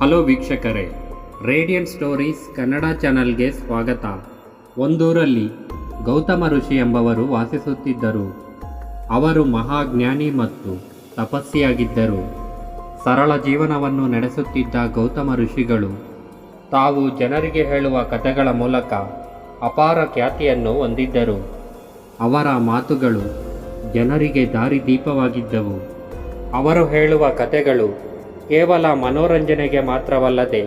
Hello ವೀಕ್ಷಕರೇ, radiant stories Kannada ಚಾನಲ್ಗೆ ಸ್ವಾಗತ. ಒಂದೂರಲ್ಲಿ ಗೌತಮ ಋಷಿ ಎಂಬವರು ವಾಸಿಸುತ್ತಿದ್ದರು. ಅವರು ಮಹಾಜ್ಞಾನಿ ಮತ್ತು ತಪಸ್ಸಿಯಾಗಿದ್ದರು. ಸರಳ ಜೀವನವನ್ನು ನಡೆಸುತ್ತಿದ್ದ ಗೌತಮ ಋಷಿಗಳು ತಾವು ಜನರಿಗೆ ಹೇಳುವ ಕಥೆಗಳ ಮೂಲಕ ಅಪಾರ ಖ್ಯಾತಿಯನ್ನು ಹೊಂದಿದ್ದರು. ಅವರ ಮಾತುಗಳು ಜನರಿಗೆ ದಾರಿದೀಪವಾಗಿದ್ದವು. ಅವರು ಹೇಳುವ ಕಥೆಗಳು ಕೇವಲ ಮನೋರಂಜನೆಗೆ ಮಾತ್ರವಲ್ಲದೆ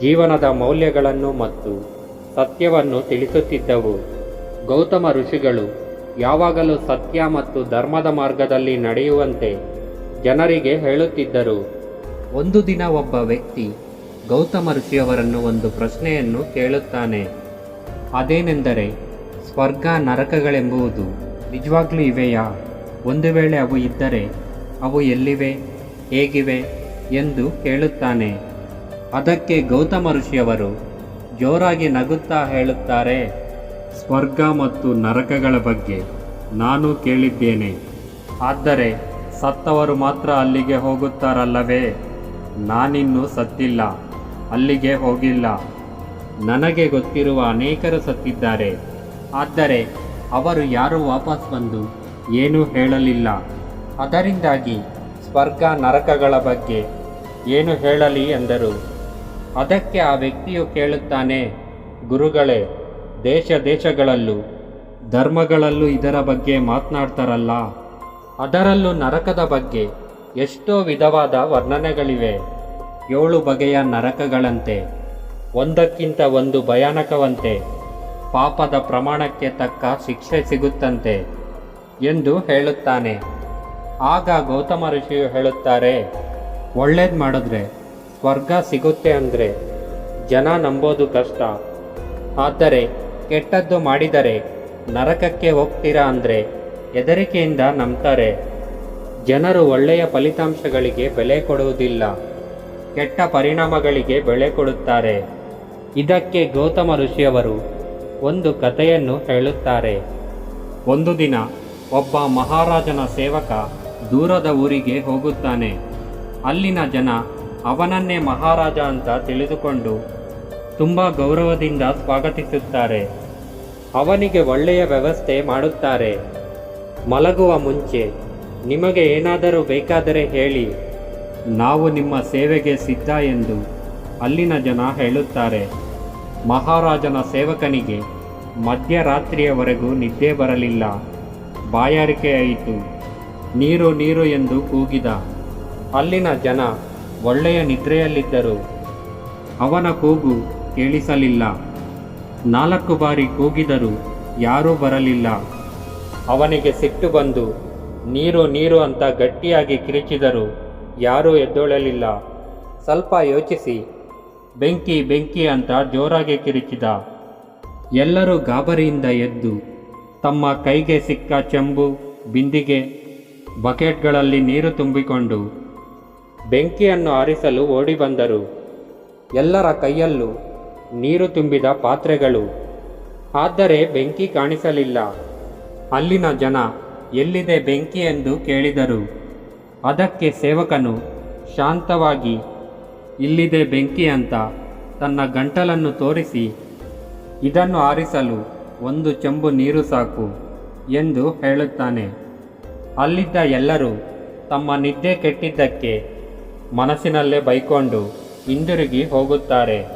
ಜೀವನದ ಮೌಲ್ಯಗಳನ್ನು ಮತ್ತು ಸತ್ಯವನ್ನು ತಿಳಿಸುತ್ತಿದ್ದವು. ಗೌತಮ ಋಷಿಗಳು ಯಾವಾಗಲೂ ಸತ್ಯ ಮತ್ತು ಧರ್ಮದ ಮಾರ್ಗದಲ್ಲಿ ನಡೆಯುವಂತೆ ಜನರಿಗೆ ಹೇಳುತ್ತಿದ್ದರು. ಒಂದು ದಿನ ಒಬ್ಬ ವ್ಯಕ್ತಿ ಗೌತಮ ಋಷಿಯವರನ್ನು ಒಂದು ಪ್ರಶ್ನೆಯನ್ನು ಕೇಳುತ್ತಾನೆ. ಅದೇನೆಂದರೆ, ಸ್ವರ್ಗ ನರಕಗಳೆಂಬುವುದು ನಿಜವಾಗ್ಲೂ ಇವೆಯಾ? ಒಂದು ವೇಳೆ ಅವು ಇದ್ದರೆ, ಅವು ಎಲ್ಲಿವೆ? ಹೇಗಿವೆ? ಎಂದು ಕೇಳುತ್ತಾನೆ. ಅದಕ್ಕೆ ಗೌತಮ ಋಷಿಯವರು ಜೋರಾಗಿ ನಗುತ್ತಾ ಹೇಳುತ್ತಾರೆ, ಸ್ವರ್ಗ ಮತ್ತು ನರಕಗಳ ಬಗ್ಗೆ ನಾನು ಕೇಳಿದ್ದೇನೆ. ಆದರೆ ಸತ್ತವರು ಮಾತ್ರ ಅಲ್ಲಿಗೆ ಹೋಗುತ್ತಾರಲ್ಲವೇ? ನಾನಿನ್ನೂ ಸತ್ತಿಲ್ಲ, ಅಲ್ಲಿಗೆ ಹೋಗಿಲ್ಲ. ನನಗೆ ಗೊತ್ತಿರುವ ಅನೇಕರು ಸತ್ತಿದ್ದಾರೆ. ಆದರೆ ಅವರು ಯಾರೂ ವಾಪಸ್ ಬಂದು ಏನೂ ಹೇಳಲಿಲ್ಲ. ಅದರಿಂದಾಗಿ ಸ್ವರ್ಗ, ನರಕಗಳ ಬಗ್ಗೆ ಏನು ಹೇಳಲಿ ಎಂದರು. ಅದಕ್ಕೆ ಆ ವ್ಯಕ್ತಿಯು ಕೇಳುತ್ತಾನೆ, ಗುರುಗಳೇ, ದೇಶ ದೇಶಗಳಲ್ಲೂ, ಧರ್ಮಗಳಲ್ಲೂ ಇದರ ಬಗ್ಗೆ ಮಾತನಾಡ್ತಾರಲ್ಲ. ಅದರಲ್ಲೂ ನರಕದ ಬಗ್ಗೆ ಎಷ್ಟೋ ವಿಧವಾದ ವರ್ಣನೆಗಳಿವೆ. ಏಳು ಬಗೆಯ ನರಕಗಳಂತೆ, ಒಂದಕ್ಕಿಂತ ಒಂದು ಭಯಾನಕವಂತೆ, ಪಾಪದ ಪ್ರಮಾಣಕ್ಕೆ ತಕ್ಕ ಶಿಕ್ಷೆ ಸಿಗುತ್ತಂತೆ ಎಂದು ಹೇಳುತ್ತಾನೆ. ಆಗ ಗೌತಮ ಋಷಿಯು ಹೇಳುತ್ತಾರೆ ಒಳ್ಳೇದು ಮಾಡಿದ್ರೆ ಸ್ವರ್ಗ ಸಿಗುತ್ತೆ ಅಂದರೆ ಜನ ನಂಬೋದು ಕಷ್ಟ. ಆದರೆ ಕೆಟ್ಟದ್ದು ಮಾಡಿದರೆ ನರಕಕ್ಕೆ ಹೋಗ್ತೀರಾ ಅಂದರೆ ಹೆದರಿಕೆಯಿಂದ ನಂಬ್ತಾರೆ. ಜನರು ಒಳ್ಳೆಯ ಫಲಿತಾಂಶಗಳಿಗೆ ಬೆಲೆ ಕೊಡುವುದಿಲ್ಲ. ಕೆಟ್ಟ ಪರಿಣಾಮಗಳಿಗೆ ಬೆಲೆ ಕೊಡುತ್ತಾರೆ. ಇದಕ್ಕೆ ಗೌತಮ ಋಷಿಯವರು ಒಂದು ಕಥೆಯನ್ನು ಹೇಳುತ್ತಾರೆ. ಒಂದು ದಿನ ಒಬ್ಬ ಮಹಾರಾಜನ ಸೇವಕ ದೂರದ ಊರಿಗೆ ಹೋಗುತ್ತಾನೆ. ಅಲ್ಲಿನ ಜನ ಅವನನ್ನೇ ಮಹಾರಾಜ ಅಂತ ತಿಳಿದುಕೊಂಡು ತುಂಬ ಗೌರವದಿಂದ ಸ್ವಾಗತಿಸುತ್ತಾರೆ. ಅವನಿಗೆ ಒಳ್ಳೆಯ ವ್ಯವಸ್ಥೆ ಮಾಡುತ್ತಾರೆ. ಮಲಗುವ ಮುಂಚೆ ನಿಮಗೆ ಏನಾದರೂ ಬೇಕಾದರೆ ಹೇಳಿ. ನಾವು ನಿಮ್ಮ ಸೇವೆಗೆ ಸಿದ್ಧ ಎಂದು ಅಲ್ಲಿನ ಜನ ಹೇಳುತ್ತಾರೆ. ಮಹಾರಾಜನ ಸೇವಕನಿಗೆ ಮಧ್ಯರಾತ್ರಿಯವರೆಗೂ ನಿದ್ದೆ ಬರಲಿಲ್ಲ. ಬಾಯಾರಿಕೆಯಾಯಿತು. ನೀರು ನೀರು ಎಂದು ಕೂಗಿದ. ಅಲ್ಲಿನ ಜನ ಒಳ್ಳೆಯ ನಿದ್ರೆಯಲ್ಲಿದ್ದರು. ಅವನ ಕೂಗು ಕೇಳಿಸಲಿಲ್ಲ. ನಾಲ್ಕು ಬಾರಿ ಕೂಗಿದರೂ ಯಾರೂ ಬರಲಿಲ್ಲ. ಅವನಿಗೆ ಸಿಟ್ಟು ಬಂದು, ನೀರು ನೀರು ಅಂತ ಗಟ್ಟಿಯಾಗಿ ಕಿರಿಚಿದರು. ಯಾರೂ ಎದ್ದೊಳಲಿಲ್ಲ. ಸ್ವಲ್ಪ ಯೋಚಿಸಿ. ಬೆಂಕಿ ಬೆಂಕಿ ಅಂತ ಜೋರಾಗಿ ಕಿರಿಚಿದ. ಎಲ್ಲರೂ ಗಾಬರಿಯಿಂದ ಎದ್ದು, ತಮ್ಮ ಕೈಗೆ ಸಿಕ್ಕ ಚೆಂಬು, ಬಿಂದಿಗೆ, ಬಕೆಟ್ಗಳಲ್ಲಿ ನೀರು ತುಂಬಿಕೊಂಡು ಬೆಂಕಿಯನ್ನು ಆರಿಸಲು ಓಡಿಬಂದರು. ಎಲ್ಲರ ಕೈಯಲ್ಲೂ ನೀರು ತುಂಬಿದ ಪಾತ್ರೆಗಳು. ಆದರೆ ಬೆಂಕಿ ಕಾಣಿಸಲಿಲ್ಲ. ಅಲ್ಲಿನ ಜನ ಎಲ್ಲಿದೆ ಬೆಂಕಿ ಎಂದು ಕೇಳಿದರು. ಅದಕ್ಕೆ ಸೇವಕನು ಶಾಂತವಾಗಿ, ಇಲ್ಲಿದೆ ಬೆಂಕಿ ಅಂತ ತನ್ನ ಗಂಟಲನ್ನು ತೋರಿಸಿ, ಇದನ್ನು ಆರಿಸಲು ಒಂದು ಚೆಂಬು ನೀರು ಸಾಕು ಎಂದು ಹೇಳುತ್ತಾನೆ. ಅಲ್ಲಿದ್ದ ಎಲ್ಲರೂ ತಮ್ಮ ನಿದ್ದೆ ಕೆಟ್ಟಿದ್ದಕ್ಕೆ ಮನಸ್ಸಿನಲ್ಲೇ ಬೈಕೊಂಡು ಹಿಂದಿರುಗಿ ಹೋಗುತ್ತಾರೆ.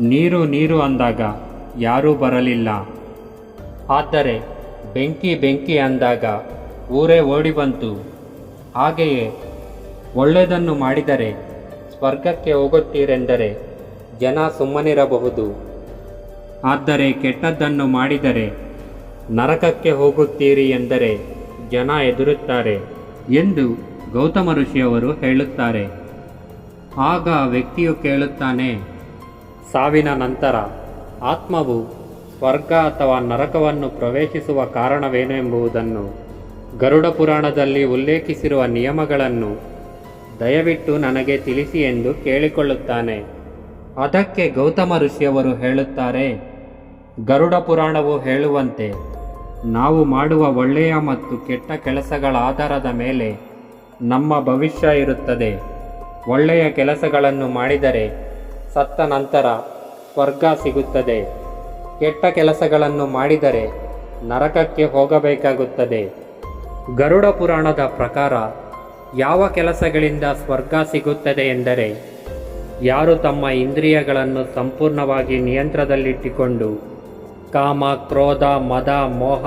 ನೀರು ನೀರು ಅಂದಾಗ ಯಾರೂ ಬರಲಿಲ್ಲ. ಆದರೆ ಬೆಂಕಿ ಬೆಂಕಿ ಅಂದಾಗ ಊರೇ ಓಡಿ ಬಂತು. ಹಾಗೆಯೇ ಒಳ್ಳೆಯದನ್ನು ಮಾಡಿದರೆ ಸ್ವರ್ಗಕ್ಕೆ ಹೋಗುತ್ತೀರೆಂದರೆ ಜನ ಸುಮ್ಮನಿರಬಹುದು. ಆದರೆ ಕೆಟ್ಟದ್ದನ್ನು ಮಾಡಿದರೆ ನರಕಕ್ಕೆ ಹೋಗುತ್ತೀರಿ ಎಂದರೆ ಜನ ಎದುರುತ್ತಾರೆ ಎಂದು ಗೌತಮ ಋಷಿಯವರು ಹೇಳುತ್ತಾರೆ. ಆಗ ವ್ಯಕ್ತಿಯು ಕೇಳುತ್ತಾನೆ, ಸಾವಿನ ನಂತರ ಆತ್ಮವು ಸ್ವರ್ಗ ಅಥವಾ ನರಕವನ್ನು ಪ್ರವೇಶಿಸುವ ಕಾರಣವೇನು ಎಂಬುದನ್ನು ಗರುಡ ಪುರಾಣದಲ್ಲಿ ಉಲ್ಲೇಖಿಸಿರುವ ನಿಯಮಗಳನ್ನು ದಯವಿಟ್ಟು ನನಗೆ ತಿಳಿಸಿ ಎಂದು ಕೇಳಿಕೊಳ್ಳುತ್ತಾನೆ. ಅದಕ್ಕೆ ಗೌತಮ ಋಷಿಯವರು ಹೇಳುತ್ತಾರೆ, ಗರುಡ ಪುರಾಣವು ಹೇಳುವಂತೆ, ನಾವು ಮಾಡುವ ಒಳ್ಳೆಯ ಮತ್ತು ಕೆಟ್ಟ ಕೆಲಸಗಳ ಆಧಾರದ ಮೇಲೆ ನಮ್ಮ ಭವಿಷ್ಯ ಇರುತ್ತದೆ. ಒಳ್ಳೆಯ ಕೆಲಸಗಳನ್ನು ಮಾಡಿದರೆ ಸತ್ತ ನಂತರ ಸ್ವರ್ಗ ಸಿಗುತ್ತದೆ. ಕೆಟ್ಟ ಕೆಲಸಗಳನ್ನು ಮಾಡಿದರೆ ನರಕಕ್ಕೆ ಹೋಗಬೇಕಾಗುತ್ತದೆ. ಗರುಡ ಪುರಾಣದ ಪ್ರಕಾರ ಯಾವ ಕೆಲಸಗಳಿಂದ ಸ್ವರ್ಗ ಸಿಗುತ್ತದೆ ಎಂದರೆ ಯಾರು ತಮ್ಮ ಇಂದ್ರಿಯಗಳನ್ನು ಸಂಪೂರ್ಣವಾಗಿ ನಿಯಂತ್ರದಲ್ಲಿಟ್ಟುಕೊಂಡು ಕಾಮ, ಕ್ರೋಧ, ಮದ, ಮೋಹ,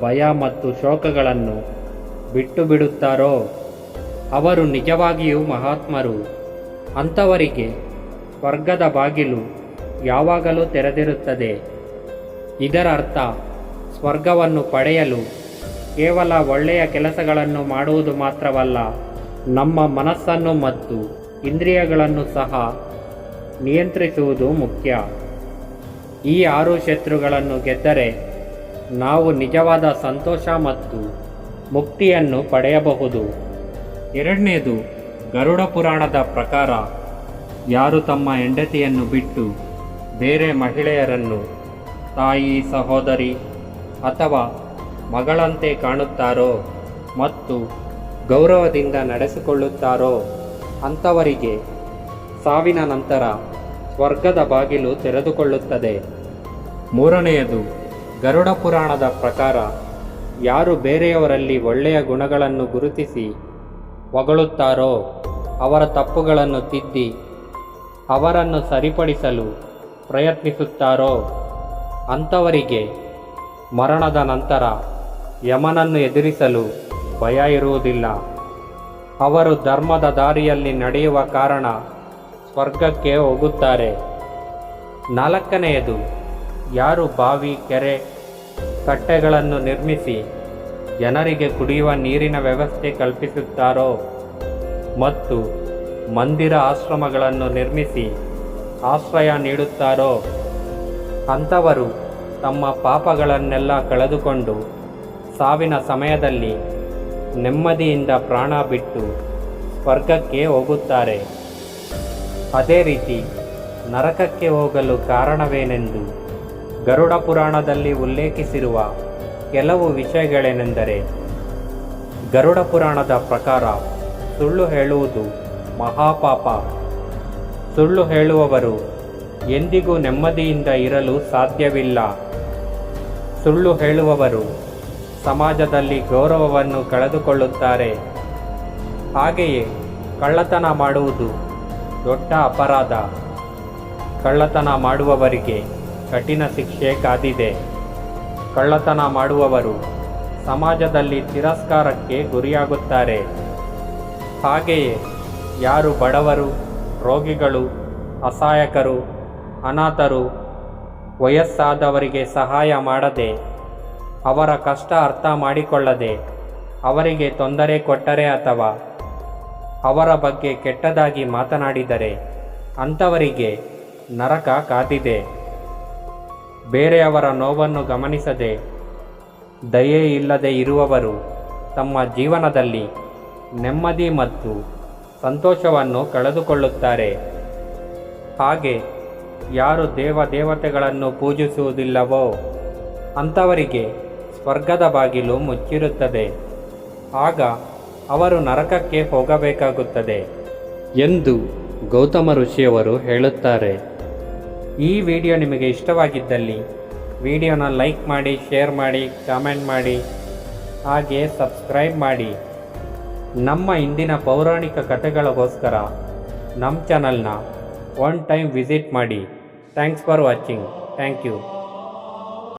ಭಯ ಮತ್ತು ಶೋಕಗಳನ್ನು ಬಿಟ್ಟು ಬಿಡುತ್ತಾರೋ? ಅವರು ನಿಜವಾಗಿಯೂ ಮಹಾತ್ಮರು. ಅಂಥವರಿಗೆ ಸ್ವರ್ಗದ ಬಾಗಿಲು ಯಾವಾಗಲೂ ತೆರೆದಿರುತ್ತದೆ. ಇದರರ್ಥ, ಸ್ವರ್ಗವನ್ನು ಪಡೆಯಲು ಕೇವಲ ಒಳ್ಳೆಯ ಕೆಲಸಗಳನ್ನು ಮಾಡುವುದು ಮಾತ್ರವಲ್ಲ, ನಮ್ಮ ಮನಸ್ಸನ್ನು ಮತ್ತು ಇಂದ್ರಿಯಗಳನ್ನು ಸಹ ನಿಯಂತ್ರಿಸುವುದು ಮುಖ್ಯ. ಈ ಆರು ಶತ್ರುಗಳನ್ನು ಗೆದ್ದರೆ ನಾವು ನಿಜವಾದ ಸಂತೋಷ ಮತ್ತು ಮುಕ್ತಿಯನ್ನು ಪಡೆಯಬಹುದು. ಎರಡನೇದು ಗರುಡ ಪುರಾಣದ ಪ್ರಕಾರ ಯಾರು ತಮ್ಮ ಹೆಂಡತಿಯನ್ನು ಬಿಟ್ಟು ಬೇರೆ ಮಹಿಳೆಯರನ್ನು ತಾಯಿ, ಸಹೋದರಿ ಅಥವಾ ಮಗಳಂತೆ ಕಾಣುತ್ತಾರೋ ಮತ್ತು ಗೌರವದಿಂದ ನಡೆಸಿಕೊಳ್ಳುತ್ತಾರೋ ಅಂಥವರಿಗೆ ಸಾವಿನ ನಂತರ ಸ್ವರ್ಗದ ಬಾಗಿಲು ತೆರೆದುಕೊಳ್ಳುತ್ತದೆ. ಮೂರನೆಯದು ಗರುಡ ಪುರಾಣದ ಪ್ರಕಾರ ಯಾರು ಬೇರೆಯವರಲ್ಲಿ ಒಳ್ಳೆಯ ಗುಣಗಳನ್ನು ಗುರುತಿಸಿ ಹೊಗಳುತ್ತಾರೋ ಅವರ ತಪ್ಪುಗಳನ್ನು ತಿದ್ದಿ, ಅವರನ್ನು ಸರಿಪಡಿಸಲು ಪ್ರಯತ್ನಿಸುತ್ತಾರೋ? ಅಂಥವರಿಗೆ ಮರಣದ ನಂತರ ಯಮನನ್ನು ಎದುರಿಸಲು ಭಯ ಇರುವುದಿಲ್ಲ. ಅವರು ಧರ್ಮದ ದಾರಿಯಲ್ಲಿ ನಡೆಯುವ ಕಾರಣ ಸ್ವರ್ಗಕ್ಕೆ ಹೋಗುತ್ತಾರೆ. ನಾಲ್ಕನೆಯದು, ಯಾರು ಬಾವಿ, ಕೆರೆ, ಕಟ್ಟೆಗಳನ್ನು ನಿರ್ಮಿಸಿ ಜನರಿಗೆ ಕುಡಿಯುವ ನೀರಿನ ವ್ಯವಸ್ಥೆ ಕಲ್ಪಿಸುತ್ತಾರೋ? ಮತ್ತು ಮಂದಿರ ಆಶ್ರಮಗಳನ್ನು ನಿರ್ಮಿಸಿ ಆಶ್ರಯ ನೀಡುತ್ತಾರೋ? ಅಂಥವರು ತಮ್ಮ ಪಾಪಗಳನ್ನೆಲ್ಲ ಕಳೆದುಕೊಂಡು ಸಾವಿನ ಸಮಯದಲ್ಲಿ ನೆಮ್ಮದಿಯಿಂದ ಪ್ರಾಣ ಬಿಟ್ಟು ಸ್ವರ್ಗಕ್ಕೆ ಹೋಗುತ್ತಾರೆ. ಅದೇ ರೀತಿ ನರಕಕ್ಕೆ ಹೋಗಲು ಕಾರಣವೇನೆಂದು ಗರುಡ ಪುರಾಣದಲ್ಲಿ ಉಲ್ಲೇಖಿಸಿರುವ ಕೆಲವು ವಿಷಯಗಳೇನೆಂದರೆ ಗರುಡ ಪುರಾಣದ ಪ್ರಕಾರ ಸುಳ್ಳು ಹೇಳುವುದು ಮಹಾಪಾಪ. ಸುಳ್ಳು ಹೇಳುವವರು ಎಂದಿಗೂ ನೆಮ್ಮದಿಯಿಂದ ಇರಲು ಸಾಧ್ಯವಿಲ್ಲ. ಸುಳ್ಳು ಹೇಳುವವರು ಸಮಾಜದಲ್ಲಿ ಗೌರವವನ್ನು ಕಳೆದುಕೊಳ್ಳುತ್ತಾರೆ. ಹಾಗೆಯೇ ಕಳ್ಳತನ ಮಾಡುವುದು ದೊಡ್ಡ ಅಪರಾಧ. ಕಳ್ಳತನ ಮಾಡುವವರಿಗೆ ಕಠಿಣ ಶಿಕ್ಷೆ ಕಾದಿದೆ. ಕಳ್ಳತನ ಮಾಡುವವರು ಸಮಾಜದಲ್ಲಿ ತಿರಸ್ಕಾರಕ್ಕೆ ಗುರಿಯಾಗುತ್ತಾರೆ. ಹಾಗೆಯೇ ಯಾರು ಬಡವರು, ರೋಗಿಗಳು, ಅಸಹಾಯಕರು, ಅನಾಥರು, ವಯಸ್ಸಾದವರಿಗೆ ಸಹಾಯ ಮಾಡದೆ, ಅವರ ಕಷ್ಟ ಅರ್ಥ ಮಾಡಿಕೊಳ್ಳದೆ, ಅವರಿಗೆ ತೊಂದರೆ ಕೊಟ್ಟರೆ ಅಥವಾ ಅವರ ಬಗ್ಗೆ ಕೆಟ್ಟದಾಗಿ ಮಾತನಾಡಿದರೆ ಅಂಥವರಿಗೆ ನರಕ ಕಾದಿದೆ. ಬೇರೆಯವರ ನೋವನ್ನು ಗಮನಿಸದೆ, ದಯೆ ಇಲ್ಲದೆ ಇರುವವರು ತಮ್ಮ ಜೀವನದಲ್ಲಿ ನೆಮ್ಮದಿ ಮತ್ತು ಸಂತೋಷವನ್ನು ಕಳೆದುಕೊಳ್ಳುತ್ತಾರೆ. ಹಾಗೆ ಯಾರು ದೇವ ದೇವತೆಗಳನ್ನು ಪೂಜಿಸುವುದಿಲ್ಲವೋ, ಅಂಥವರಿಗೆ ಸ್ವರ್ಗದ ಬಾಗಿಲು ಮುಚ್ಚಿರುತ್ತದೆ. ಆಗ ಅವರು ನರಕಕ್ಕೆ ಹೋಗಬೇಕಾಗುತ್ತದೆ ಎಂದು ಗೌತಮ ಋಷಿಯವರು ಹೇಳುತ್ತಾರೆ. ಈ ವಿಡಿಯೋ ನಿಮಗೆ ಇಷ್ಟವಾಗಿದ್ದಲ್ಲಿ ವಿಡಿಯೋನ ಲೈಕ್ ಮಾಡಿ, ಶೇರ್ ಮಾಡಿ, ಕಾಮೆಂಟ್ ಮಾಡಿ, ಹಾಗೆ ಸಬ್ಸ್ಕ್ರೈಬ್ ಮಾಡಿ. ನಮ್ಮ ಇಂದಿನ ಪೌರಾಣಿಕ ಕಥೆಗಳಿಗೋಸ್ಕರ ನಮ್ಮ ಚಾನಲ್ನ ಒನ್ ಟೈಮ್ ವಿಸಿಟ್ ಮಾಡಿ. Thanks for watching. Thank you.